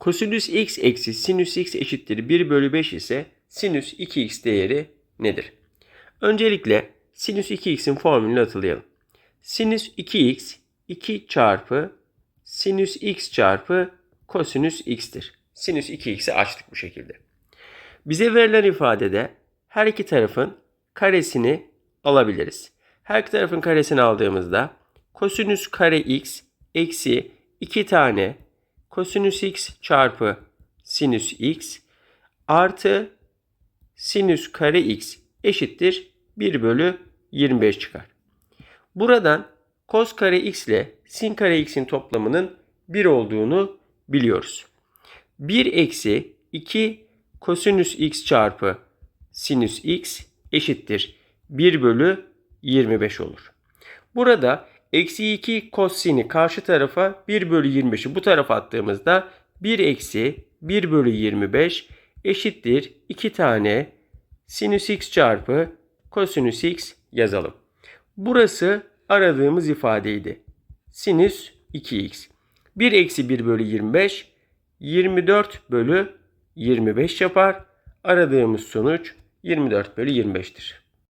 Kosinüs x eksi sinüs x eşittir 1 bölü 5 ise sinüs 2x değeri nedir? Öncelikle sinüs 2x'in formülünü hatırlayalım. Sinüs 2x 2 çarpı sinüs x çarpı kosinüs x'tir. Sinüs 2x'i açtık bu şekilde. Bize verilen ifadede her iki tarafın karesini alabiliriz. Her iki tarafın karesini aldığımızda kosinüs kare x eksi 2 tane kosinüs x çarpı sinüs x artı sinüs kare x eşittir 1 bölü 25 çıkar. Buradan kos kare x ile sin kare x'in toplamının 1 olduğunu biliyoruz. 1 eksi 2 kosinüs x çarpı sinüs x eşittir 1 bölü 25 olur. Burada eksi 2 kosini karşı tarafa 1 bölü 25'i bu tarafa attığımızda 1 eksi 1 bölü 25 eşittir 2 tane sinüs x çarpı kosinüs x yazalım. Burası aradığımız ifadeydi. Sinüs 2x. 1 eksi 1 bölü 25 24 bölü 25 yapar. Aradığımız sonuç 24 bölü 25'tir.